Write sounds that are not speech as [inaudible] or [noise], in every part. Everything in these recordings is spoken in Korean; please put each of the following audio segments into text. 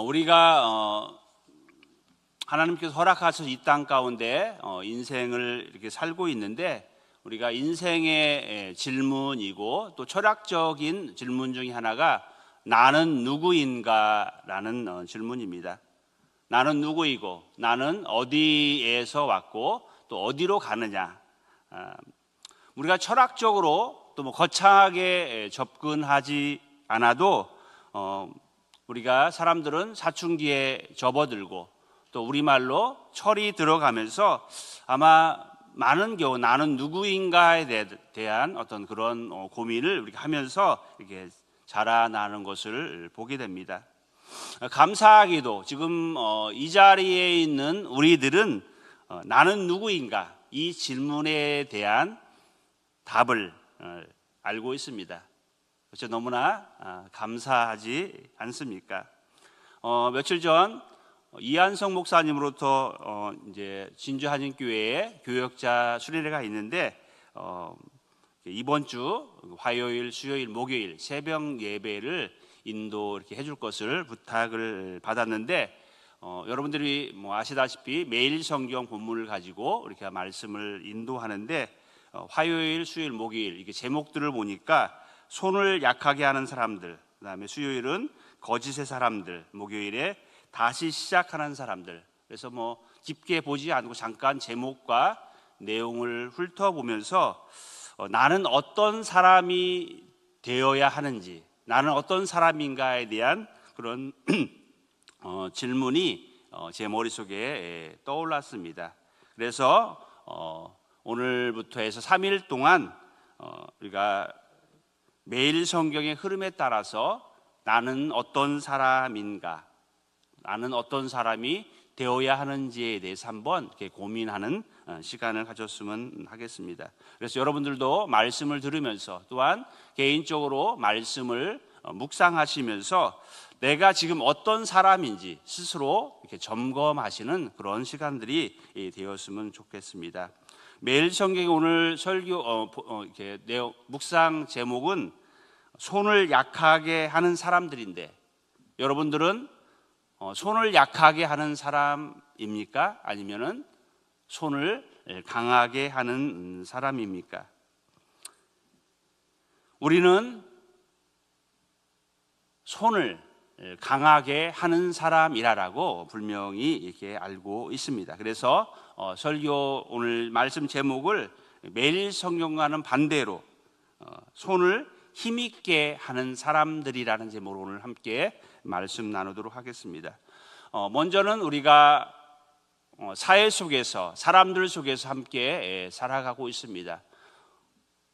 어, 우리가 어, 하나님께서 허락하셔서 이 땅 가운데 어, 인생을 이렇게 살고 있는데 우리가 인생의 에, 질문이고 또 철학적인 질문 중에 하나가 나는 누구인가라는 어, 질문입니다. 나는 누구이고 나는 어디에서 왔고 또 어디로 가느냐. 아, 우리가 철학적으로 또 뭐 거창하게 접근하지 않아도 어, 우리가 사람들은 사춘기에 접어들고 또 우리말로 철이 들어가면서 아마 많은 경우 나는 누구인가에 대- 대한 어떤 그런 어, 고민을 우리가 하면서 이렇게 자라나는 것을 보게 됩니다. 감사하게도 지금 어, 이 자리에 있는 우리들은 어, 나는 누구인가 이 질문에 대한 답을 어, 알고 있습니다. 그래서 너무나 아, 감사하지 않습니까? 어, 며칠 전 이한성 목사님으로부터 어, 이제 진주 한인교회에 교역자 수련회가 있는데 어, 이번 주 화요일, 수요일, 목요일 새벽 예배를 인도 이렇게 해줄 것을 부탁을 받았는데 어, 여러분들이 뭐 아시다시피 매일 성경 본문을 가지고 이렇게 말씀을 인도하는데 어, 화요일, 수요일, 목요일 이게 제목들을 보니까 손을 약하게 하는 사람들, 그 다음에 수요일은 거짓의 사람들, 목요일에 다시 시작하는 사람들. 그래서 뭐 깊게 보지 않고 잠깐 제목과 내용을 훑어보면서 어, 나는 어떤 사람이 되어야 하는지, 나는 어떤 사람인가에 대한 그런 [clears throat] 어, 질문이 어, 제 머릿속에 예, 떠올랐습니다. 그래서 어, 오늘부터 해서 3일 동안 어, 우리가 매일 성경의 흐름에 따라서 나는 어떤 사람인가, 나는 어떤 사람이 되어야 하는지에 대해서 한번 이렇게 고민하는 어, 시간을 가졌으면 하겠습니다. 그래서 여러분들도 말씀을 들으면서 또한 개인적으로 말씀을 어, 묵상하시면서 내가 지금 어떤 사람인지 스스로 이렇게 점검하시는 그런 시간들이 예, 되었으면 좋겠습니다. 매일 성경의 오늘 설교 어, 보- 어, 이렇게 내용 묵상 제목은 손을 약하게 하는 사람들인데 여러분들은 어, 손을 약하게 하는 사람입니까? 아니면은 손을 예, 강하게 하는 음, 사람입니까? 우리는 손을 예, 강하게 하는 사람이라라고 분명히 이렇게 알고 있습니다. 그래서 어, 설교 오늘 말씀 제목을 매일 성경과는 반대로 어, 손을 힘있게 하는 사람들이라는 제목으로 오늘 함께 말씀 나누도록 하겠습니다. 어, 먼저는 우리가 어, 사회 속에서 사람들 속에서 함께 예, 살아가고 있습니다.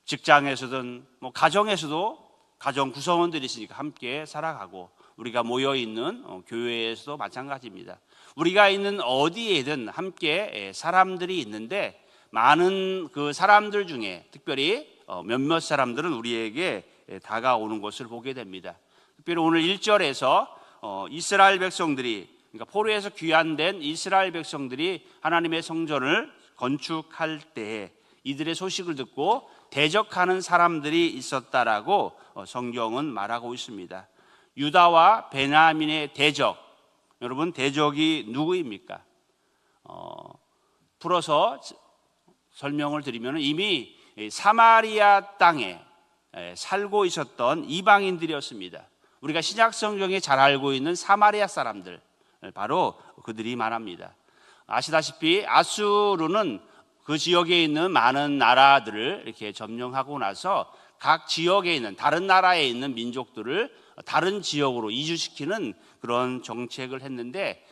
직장에서든 뭐 가정에서도 가정 구성원들이 있으니까 함께 살아가고 우리가 모여 있는 어, 교회에서도 마찬가지입니다. 우리가 있는 어디에든 함께 예, 사람들이 있는데 많은 그 사람들 중에 특별히 어, 몇몇 사람들은 우리에게 예, 다가오는 것을 보게 됩니다. 특별히 오늘 1절에서 어, 이스라엘 백성들이 그러니까 포로에서 귀환된 이스라엘 백성들이 하나님의 성전을 건축할 때에 이들의 소식을 듣고 대적하는 사람들이 있었다라고 어, 성경은 말하고 있습니다. 유다와 베냐민의 대적. 여러분 대적이 누구입니까? 어, 풀어서 설명을 드리면 이미 사마리아 땅에 에, 살고 있었던 이방인들이었습니다. 우리가 신약 성경에 잘 알고 있는 사마리아 사람들 바로 그들이 말합니다. 아시다시피 아수르는 그 지역에 있는 많은 나라들을 이렇게 점령하고 나서 각 지역에 있는 다른 나라에 있는 민족들을 다른 지역으로 이주시키는 그런 정책을 했는데 에,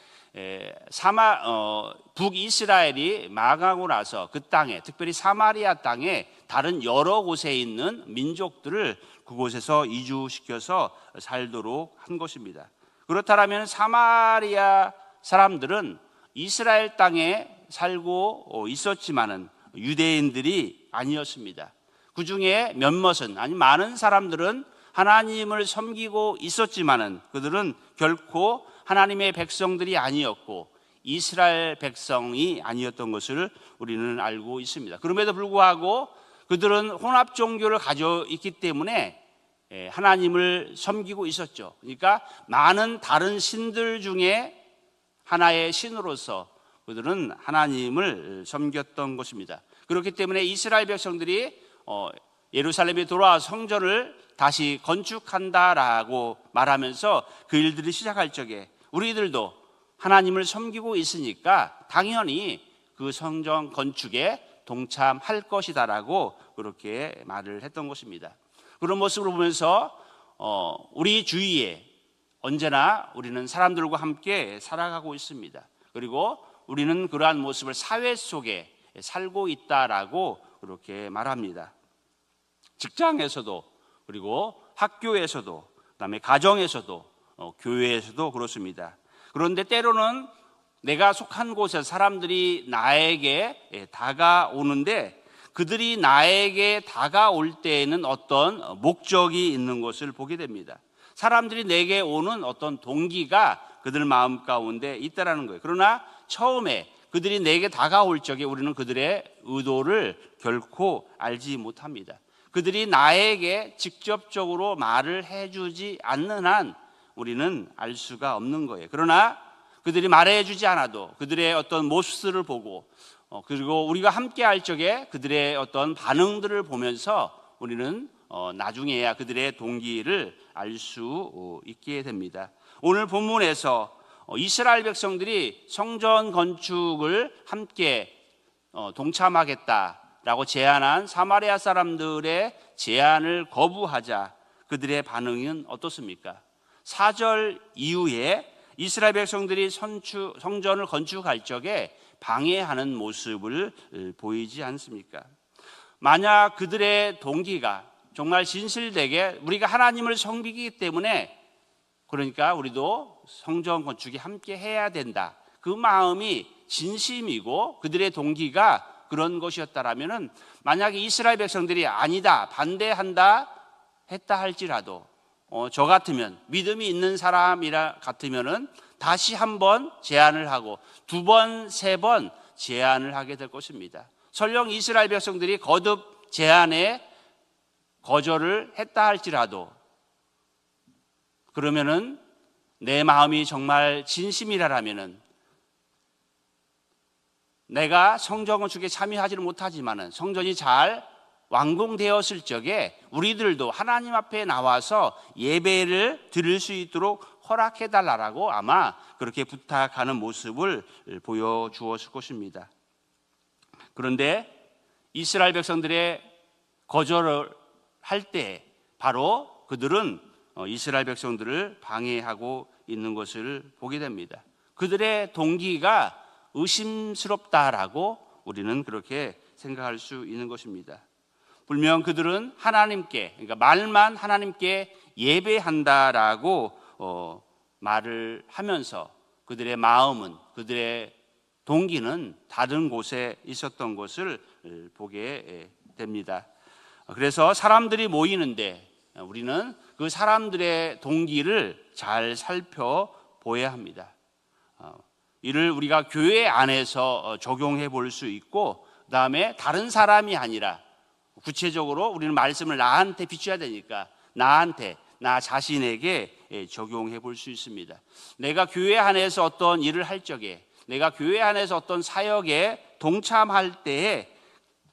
사마 어, 북이스라엘이 망하고 나서 그 땅에 특별히 사마리아 땅에 다른 여러 곳에 있는 민족들을 그곳에서 이주시켜서 살도록 한 것입니다. 그렇다면 사마리아 사람들은 이스라엘 땅에 살고 어, 있었지만은 유대인들이 아니었습니다. 그 중에 몇몇은 아니 많은 사람들은 하나님을 섬기고 있었지만은 그들은 결코 하나님의 백성들이 아니었고 이스라엘 백성이 아니었던 것을 우리는 알고 있습니다. 그럼에도 불구하고 그들은 혼합 종교를 가져 있기 때문에 예, 하나님을 섬기고 있었죠. 그러니까 많은 다른 신들 중에 하나의 신으로서 그들은 하나님을 섬겼던 것입니다. 그렇기 때문에 이스라엘 백성들이 어, 예루살렘에 돌아와 성전을 다시 건축한다라고 말하면서 그 일들을 시작할 적에 우리들도 하나님을 섬기고 있으니까 당연히 그 성전 건축에 동참할 것이다라고 그렇게 말을 했던 것입니다. 그런 모습을 보면서 어, 우리 주위에 언제나 우리는 사람들과 함께 살아가고 있습니다. 그리고 우리는 그러한 모습을 사회 속에 살고 있다라고 그렇게 말합니다. 직장에서도 그리고 학교에서도 그다음에 가정에서도 어, 교회에서도 그렇습니다. 그런데 때로는 내가 속한 곳에 사람들이 나에게 예, 다가오는데 그들이 나에게 다가올 때에는 어떤 목적이 있는 것을 보게 됩니다. 사람들이 내게 오는 어떤 동기가 그들 마음 가운데 있다라는 거예요. 그러나 처음에 그들이 내게 다가올 적에 우리는 그들의 의도를 결코 알지 못합니다. 그들이 나에게 직접적으로 말을 해주지 않는 한 우리는 알 수가 없는 거예요. 그러나 그들이 말해주지 않아도 그들의 어떤 모습을 보고 어, 그리고 우리가 함께 할 적에 그들의 어떤 반응들을 보면서 우리는 어, 나중에야 그들의 동기를 알수 어, 있게 됩니다. 오늘 본문에서 이스라엘 백성들이 성전 건축을 함께 동참하겠다라고 제안한 사마리아 사람들의 제안을 거부하자 그들의 반응은 어떻습니까? 4절 이후에 이스라엘 백성들이 선추, 성전을 건축할 적에 방해하는 모습을 보이지 않습니까? 만약 그들의 동기가 정말 진실되게 우리가 하나님을 섬기기 때문에 그러니까 우리도 성전 건축이 함께 해야 된다. 그 마음이 진심이고 그들의 동기가 그런 것이었다라면은 만약에 이스라엘 백성들이 아니다 반대한다 했다 할지라도 어, 저 같으면 믿음이 있는 사람이라 같으면은 다시 한 번 제안을 하고 두 번, 세 번 제안을 하게 될 것입니다. 설령 이스라엘 백성들이 거듭 제안에 거절을 했다 할지라도 그러면은 내 마음이 정말 진심이라면은 내가 성전 건축에 참여하지는 못하지만은 성전이 잘 완공되었을 적에 우리들도 하나님 앞에 나와서 예배를 드릴 수 있도록 허락해 달라라고 아마 그렇게 부탁하는 모습을 보여 주었을 것입니다. 그런데 이스라엘 백성들의 거절을 할 때 바로 그들은 어, 이스라엘 백성들을 방해하고 있는 것을 보게 됩니다. 그들의 동기가 의심스럽다라고 우리는 그렇게 생각할 수 있는 것입니다. 분명 그들은 하나님께 그러니까 말만 하나님께 예배한다라고 어, 말을 하면서 그들의 마음은 그들의 동기는 다른 곳에 있었던 것을 보게 됩니다. 그래서 사람들이 모이는데 우리는 그 사람들의 동기를 잘 살펴보아야 합니다. 어, 이를 우리가 교회 안에서 어, 적용해 볼 수 있고, 그 다음에 다른 사람이 아니라 구체적으로 우리는 말씀을 나한테 비춰야 되니까 나한테 나 자신에게 예, 적용해 볼 수 있습니다. 내가 교회 안에서 어떤 일을 할 적에 내가 교회 안에서 어떤 사역에 동참할 때에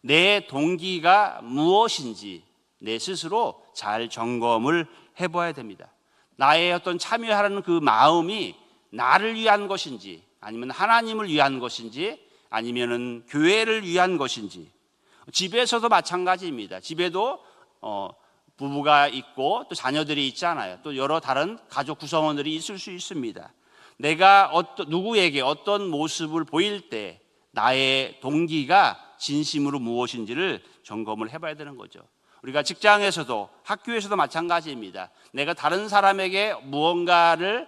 내 동기가 무엇인지 내 스스로 잘 점검을 해 봐야 됩니다. 나의 어떤 참여하는 그 마음이 나를 위한 것인지 아니면 하나님을 위한 것인지 아니면은 교회를 위한 것인지 집에서도 마찬가지입니다. 집에도 어, 부부가 있고 또 자녀들이 있잖아요. 또 여러 다른 가족 구성원들이 있을 수 있습니다. 내가 어떤 누구에게 어떤 모습을 보일 때 나의 동기가 진심으로 무엇인지를 점검을 해봐야 되는 거죠. 우리가 직장에서도 학교에서도 마찬가지입니다. 내가 다른 사람에게 무언가를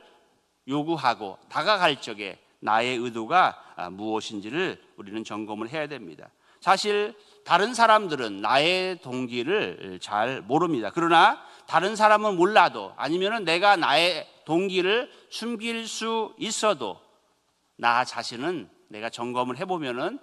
요구하고 다가갈 적에 나의 의도가 무엇인지를 우리는 점검을 해야 됩니다. 사실 다른 사람들은 나의 동기를 잘 모릅니다. 그러나 다른 사람은 몰라도 아니면 내가 나의 동기를 숨길 수 있어도 나 자신은 내가 점검을 해보면은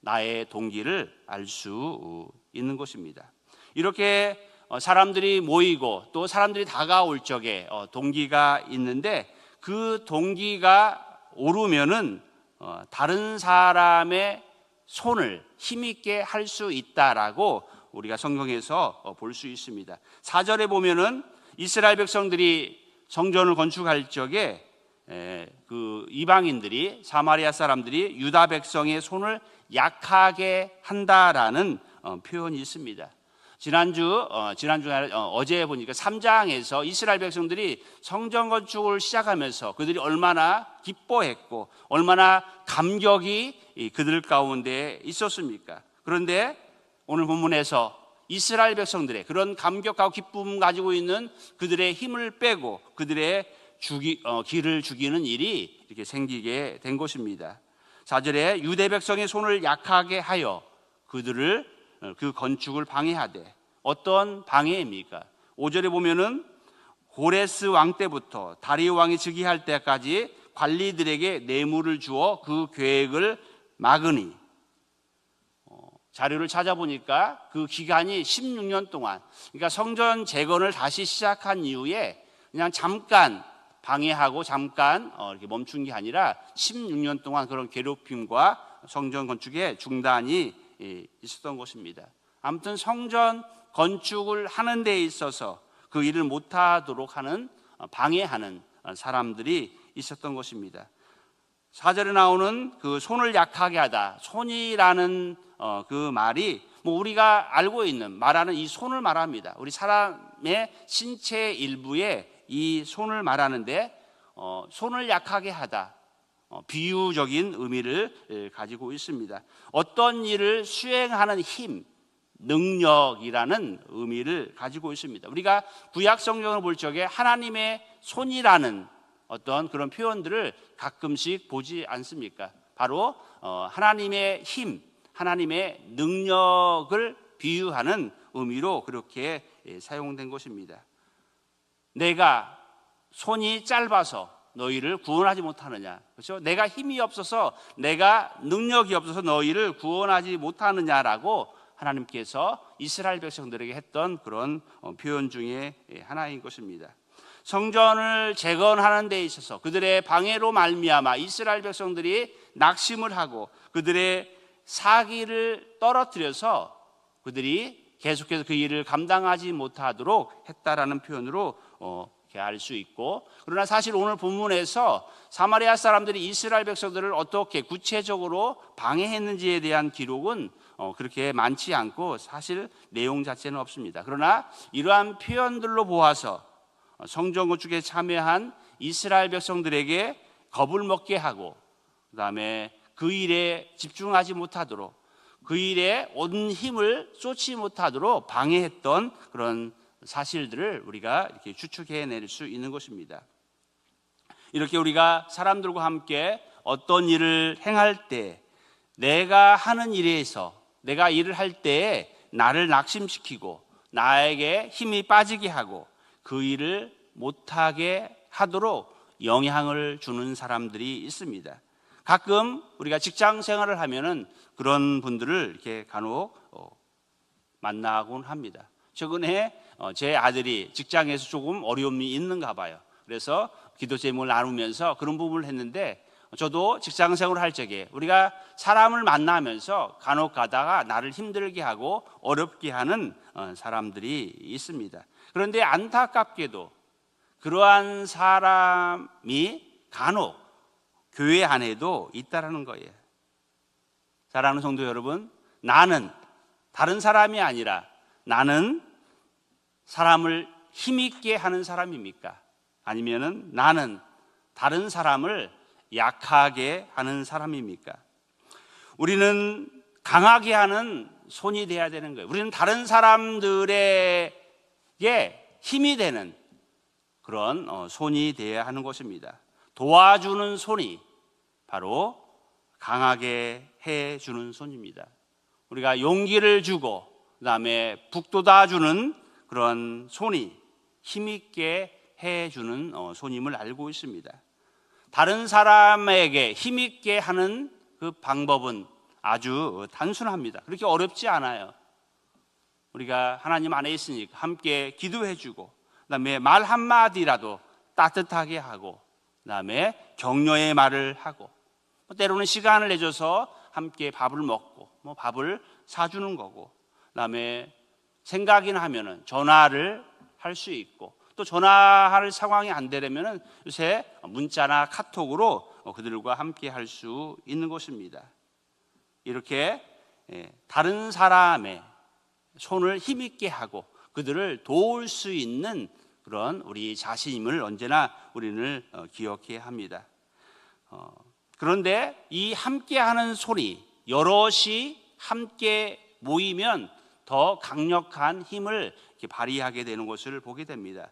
나의 동기를 알 수 있는 것입니다. 이렇게 어, 사람들이 모이고 또 사람들이 다가올 적에 어, 동기가 있는데 그 동기가 오르면은 어, 다른 사람의 손을 힘있게 할 수 있다라고 우리가 성경에서 어, 볼수 있습니다. 4절에 보면은 이스라엘 백성들이 성전을 건축할 적에 에, 그 이방인들이 사마리아 사람들이 유다 백성의 손을 약하게 한다라는 어, 표현이 있습니다. 지난주 어, 지난주 어, 어제 보니까 3장에서 이스라엘 백성들이 성전 건축을 시작하면서 그들이 얼마나 기뻐했고 얼마나 감격이 이 그들 가운데 있었습니까? 그런데 오늘 본문에서 이스라엘 백성들의 그런 감격하고 기쁨 가지고 있는 그들의 힘을 빼고 그들의 죽이, 어, 길을 죽이는 일이 이렇게 생기게 된 것입니다. 4절에 유대 백성의 손을 약하게 하여 그들을 어, 그 건축을 방해하되 어떤 방해입니까? 5절에 보면은 고레스 왕 때부터 다리오 왕이 즉위할 때까지 관리들에게 뇌물을 주어 그 계획을 막으니 어, 자료를 찾아보니까 그 기간이 16년 동안 그러니까 성전 재건을 다시 시작한 이후에 그냥 잠깐 방해하고 잠깐 어, 이렇게 멈춘 게 아니라 16년 동안 그런 괴롭힘과 성전 건축에 중단이 예, 있었던 것입니다. 아무튼 성전 건축을 하는 데 있어서 그 일을 못하도록 하는 어, 방해하는 어, 사람들이 있었던 것입니다. 사절에 나오는 그 손을 약하게 하다 손이라는 어, 그 말이 뭐 우리가 알고 있는 말하는 이 손을 말합니다. 우리 사람의 신체 일부에 이 손을 말하는데 어, 손을 약하게 하다 어, 비유적인 의미를 에, 가지고 있습니다. 어떤 일을 수행하는 힘, 능력이라는 의미를 가지고 있습니다. 우리가 구약 성경을 볼 적에 하나님의 손이라는 어떤 그런 표현들을 가끔씩 보지 않습니까? 바로 어, 하나님의 힘, 하나님의 능력을 비유하는 의미로 그렇게 예, 사용된 것입니다. 내가 손이 짧아서 너희를 구원하지 못하느냐? 그렇죠? 내가 힘이 없어서 내가 능력이 없어서 너희를 구원하지 못하느냐라고 하나님께서 이스라엘 백성들에게 했던 그런 어, 표현 중에 예, 하나인 것입니다. 성전을 재건하는 데 있어서 그들의 방해로 말미암아 이스라엘 백성들이 낙심을 하고 그들의 사기를 떨어뜨려서 그들이 계속해서 그 일을 감당하지 못하도록 했다라는 표현으로 어, 알수 있고 그러나 사실 오늘 본문에서 사마리아 사람들이 이스라엘 백성들을 어떻게 구체적으로 방해했는지에 대한 기록은 어, 그렇게 많지 않고 사실 내용 자체는 없습니다. 그러나 이러한 표현들로 보아서 성전 건축에 참여한 이스라엘 백성들에게 겁을 먹게 하고 그다음에 그 일에 집중하지 못하도록 그 일에 온 힘을 쏟지 못하도록 방해했던 그런 사실들을 우리가 이렇게 추측해낼 수 있는 것입니다. 이렇게 우리가 사람들과 함께 어떤 일을 행할 때 내가 하는 일에서 내가 일을 할 때에 나를 낙심시키고 나에게 힘이 빠지게 하고 그 일을 못하게 하도록 영향을 주는 사람들이 있습니다. 가끔 우리가 직장 생활을 하면은 그런 분들을 이렇게 간혹 어, 만나곤 합니다. 최근에 어, 제 아들이 직장에서 조금 어려움이 있는가 봐요. 그래서 기도 제목을 나누면서 그런 부분을 했는데 저도 직장 생활을 할 적에 우리가 사람을 만나면서 간혹 가다가 나를 힘들게 하고 어렵게 하는 어, 사람들이 있습니다. 그런데 안타깝게도 그러한 사람이 간혹 교회 안에도 있다라는 거예요. 사랑하는 성도 여러분, 나는 다른 사람이 아니라 나는 사람을 힘있게 하는 사람입니까? 아니면은 나는 다른 사람을 약하게 하는 사람입니까? 우리는 강하게 하는 손이 돼야 되는 거예요. 우리는 다른 사람들에게 힘이 되는 그런 어, 손이 되어야 하는 것입니다. 도와주는 손이 바로 강하게 해 주는 손입니다. 우리가 용기를 주고 그다음에 북돋아 주는 그런 손이 힘있게 해주는 어, 손임을 알고 있습니다. 다른 사람에게 힘있게 하는 그 방법은 아주 단순합니다. 그렇게 어렵지 않아요. 우리가 하나님 안에 있으니까 함께 기도해주고 그 다음에 말 한마디라도 따뜻하게 하고 그 다음에 격려의 말을 하고 뭐 때로는 시간을 내줘서 함께 밥을 먹고 뭐 밥을 사주는 거고 그 다음에 생각이나 하면은 전화를 할 수 있고 또 전화할 상황이 안 되려면은 요새 문자나 카톡으로 그들과 함께 할 수 있는 것입니다. 이렇게 예, 다른 사람의 손을 힘있게 하고 그들을 도울 수 있는 그런 우리 자신임을 언제나 우리는 어, 기억해야 합니다. 어, 그런데 이 함께하는 손이 여럿이 함께 모이면 더 강력한 힘을 발휘하게 되는 것을 보게 됩니다.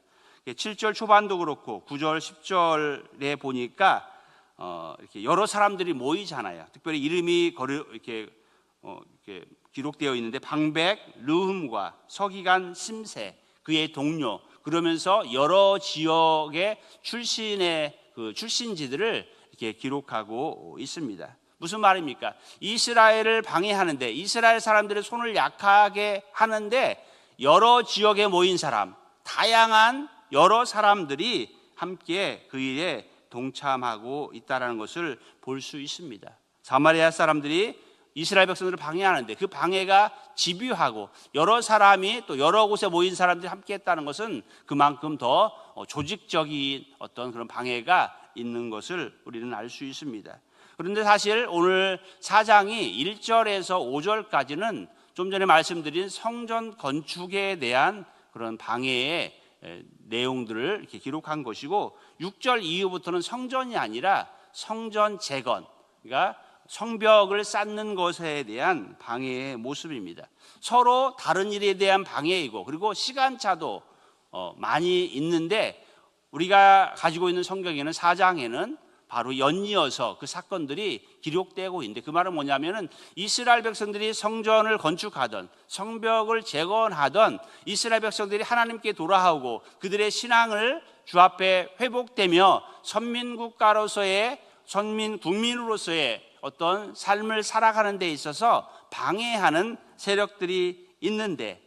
7절 초반도 그렇고 9절 10절에 보니까 어, 이렇게 여러 사람들이 모이잖아요. 특별히 이름이 거르 이렇게 어, 이렇게 기록되어 있는데 방백, 르흠과 서기관 심세 그의 동료 그러면서 여러 지역의 출신의 그 출신지들을 이렇게 기록하고 있습니다. 무슨 말입니까? 이스라엘을 방해하는데 이스라엘 사람들의 손을 약하게 하는데 여러 지역에 모인 사람, 다양한 여러 사람들이 함께 그 일에 동참하고 있다라는 것을 볼 수 있습니다. 사마리아 사람들이 이스라엘 백성들을 방해하는데 그 방해가 집요하고 여러 사람이 또 여러 곳에 모인 사람들이 함께 했다는 것은 그만큼 더 조직적인 어떤 그런 방해가 있는 것을 우리는 알 수 있습니다. 그런데 사실 오늘 사장이 1절에서 5절까지는 좀 전에 말씀드린 성전 건축에 대한 그런 방해의 내용들을 이렇게 기록한 것이고 6절 이후부터는 성전이 아니라 성전 재건 그러니까 성벽을 쌓는 것에 대한 방해의 모습입니다. 서로 다른 일에 대한 방해이고 그리고 시간차도 어, 많이 있는데 우리가 가지고 있는 성경에는 사장에는 바로 연이어서 그 사건들이 기록되고 있는데 그 말은 뭐냐면은 이스라엘 백성들이 성전을 건축하던 성벽을 재건하던 이스라엘 백성들이 하나님께 돌아오고 그들의 신앙을 주 앞에 회복되며 선민 국가로서의 선민 국민으로서의 어떤 삶을 살아가는 데 있어서 방해하는 세력들이 있는데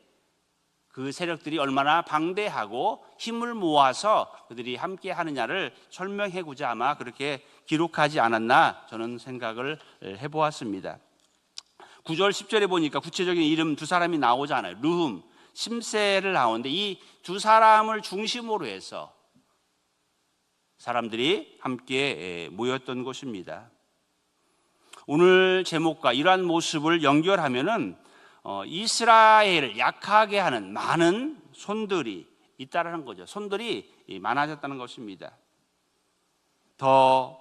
그 세력들이 얼마나 방대하고 힘을 모아서 그들이 함께 하느냐를 설명해고자 아마 그렇게 기록하지 않았나 저는 생각을 해보았습니다. 9절 10절에 보니까 구체적인 이름 두 사람이 나오잖아요. 르흠, 심세를 나오는데 이 두 사람을 중심으로 해서 사람들이 함께 모였던 곳입니다. 오늘 제목과 이러한 모습을 연결하면은 어, 이스라엘을 약하게 하는 많은 손들이 있다라는 거죠. 손들이 많아졌다는 것입니다. 더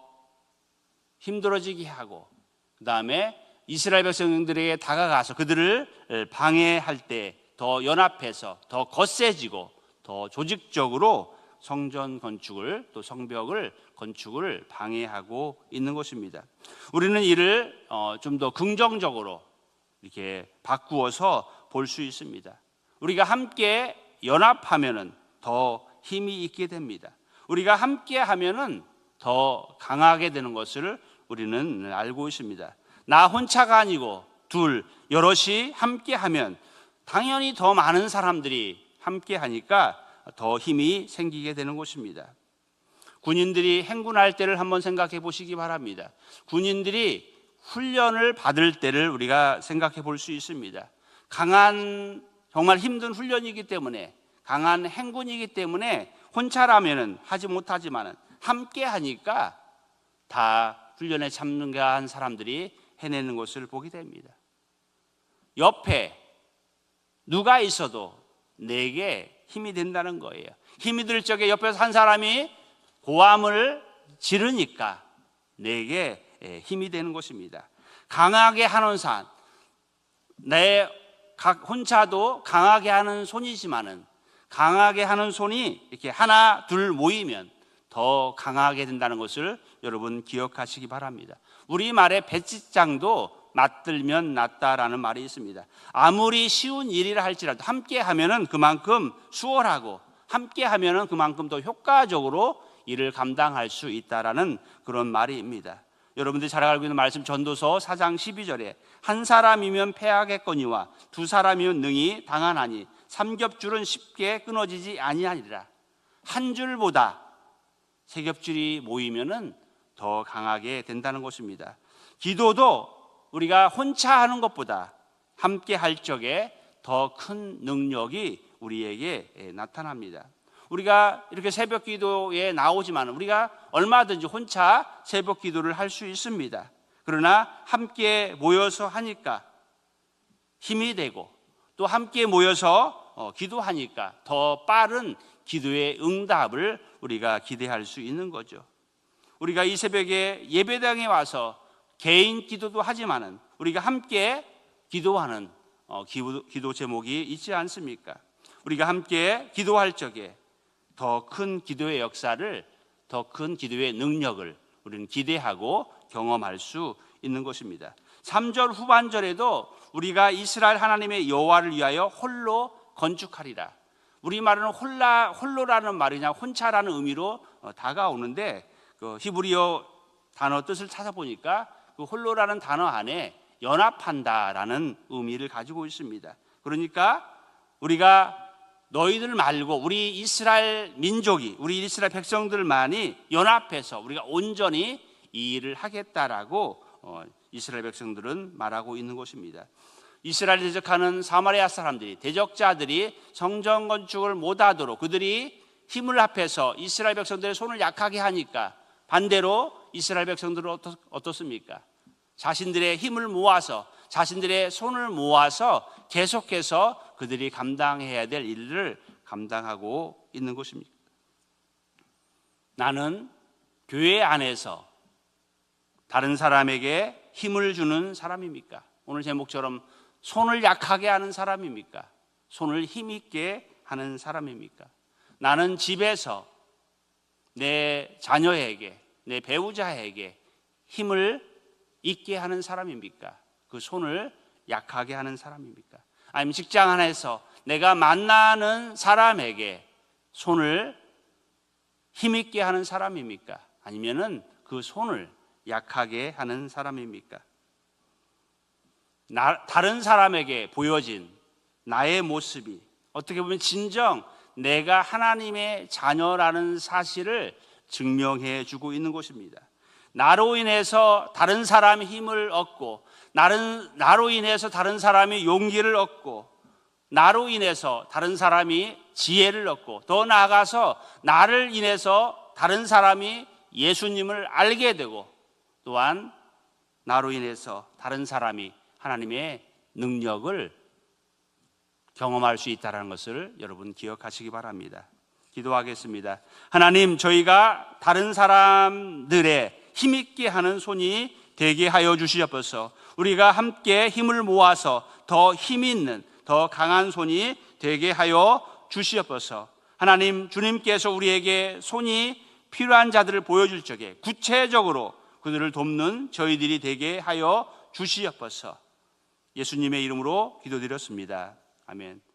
힘들어지게 하고 그 다음에 이스라엘 백성들에게 다가가서 그들을 방해할 때 더 연합해서 더 거세지고 더 조직적으로 성전 건축을 또 성벽을 건축을 방해하고 있는 것입니다. 우리는 이를 어, 좀더 긍정적으로 이렇게 바꾸어서 볼 수 있습니다. 우리가 함께 연합하면은 더 힘이 있게 됩니다. 우리가 함께 하면은 더 강하게 되는 것을 우리는 알고 있습니다. 나 혼자가 아니고 둘, 여럿이 함께 하면 당연히 더 많은 사람들이 함께 하니까 더 힘이 생기게 되는 것입니다. 군인들이 행군할 때를 한번 생각해 보시기 바랍니다. 군인들이 훈련을 받을 때를 우리가 생각해 볼 수 있습니다. 강한 정말 힘든 훈련이기 때문에 강한 행군이기 때문에 혼자라면은 하지 못하지만은 함께 하니까 다 훈련에 참가한 사람들이 해내는 것을 보게 됩니다. 옆에 누가 있어도 내게 힘이 된다는 거예요. 힘이 들 적에 옆에서 한 사람이 고함을 지르니까 내게 예, 힘이 되는 것입니다. 강하게 하는 산, 내 혼자도 강하게 하는 손이지만은 강하게 하는 손이 이렇게 하나 둘 모이면 더 강하게 된다는 것을 여러분 기억하시기 바랍니다. 우리 말에 배지장도 맞들면 낫다라는 말이 있습니다. 아무리 쉬운 일이라 할지라도 함께 하면은 그만큼 수월하고 함께 하면은 그만큼 더 효과적으로 일을 감당할 수 있다라는 그런 말입니다. 여러분들이 잘 알고 있는 말씀 전도서 4장 12절에 한 사람이면 패하겠거니와 두 사람이면 능히 당하나니 삼겹줄은 쉽게 끊어지지 아니하리라. 한 줄보다 세 겹줄이 모이면은 더 강하게 된다는 것입니다. 기도도 우리가 혼자 하는 것보다 함께 할 적에 더 큰 능력이 우리에게 예, 나타납니다. 우리가 이렇게 새벽 기도에 나오지만 우리가 얼마든지 혼자 새벽 기도를 할 수 있습니다. 그러나 함께 모여서 하니까 힘이 되고 또 함께 모여서 어, 기도하니까 더 빠른 기도의 응답을 우리가 기대할 수 있는 거죠. 우리가 이 새벽에 예배당에 와서 개인 기도도 하지만은 우리가 함께 기도하는 어, 기도, 기도 제목이 있지 않습니까? 우리가 함께 기도할 적에 더 큰 기도의 역사를 더 큰 기도의 능력을 우리는 기대하고 경험할 수 있는 것입니다. 3절 후반절에도 우리가 이스라엘 하나님의 여호와를 위하여 홀로 건축하리라. 우리 말은 홀라 홀로라는 말이냐 혼자라는 의미로 어, 다가오는데 그 히브리어 단어 뜻을 찾아보니까 그 홀로라는 단어 안에 연합한다라는 의미를 가지고 있습니다. 그러니까 우리가 너희들 말고 우리 이스라엘 민족이 우리 이스라엘 백성들만이 연합해서 우리가 온전히 이 일을 하겠다라고 어, 이스라엘 백성들은 말하고 있는 것입니다. 이스라엘 대적하는 사마리아 사람들이 대적자들이 성전 건축을 못하도록 그들이 힘을 합해서 이스라엘 백성들의 손을 약하게 하니까 반대로 이스라엘 백성들은 어떻, 어떻습니까? 자신들의 힘을 모아서 자신들의 손을 모아서 계속해서 그들이 감당해야 될 일을 감당하고 있는 것입니다. 나는 교회 안에서 다른 사람에게 힘을 주는 사람입니까? 오늘 제목처럼 손을 약하게 하는 사람입니까? 손을 힘있게 하는 사람입니까? 나는 집에서 내 자녀에게, 내 배우자에게 힘을 있게 하는 사람입니까? 그 손을 약하게 하는 사람입니까? 아니면 직장 안에서 내가 만나는 사람에게 손을 힘있게 하는 사람입니까? 아니면은 그 손을 약하게 하는 사람입니까? 나, 다른 사람에게 보여진 나의 모습이 어떻게 보면 진정 내가 하나님의 자녀라는 사실을 증명해 주고 있는 것입니다. 나로 인해서 다른 사람이 힘을 얻고 나는 나로 인해서 다른 사람이 용기를 얻고 나로 인해서 다른 사람이 지혜를 얻고 더 나아가서 나를 인해서 다른 사람이 예수님을 알게 되고 또한 나로 인해서 다른 사람이 하나님의 능력을 경험할 수 있다는 것을 여러분 기억하시기 바랍니다. 기도하겠습니다. 하나님, 저희가 다른 사람들의 힘있게 하는 손이 되게 하여 주시옵소서. 우리가 함께 힘을 모아서 더 힘 있는, 더 강한 손이 되게 하여 주시옵소서. 하나님, 주님께서 우리에게 손이 필요한 자들을 보여줄 적에 구체적으로 그들을 돕는 저희들이 되게 하여 주시옵소서. 예수님의 이름으로 기도드렸습니다. 아멘.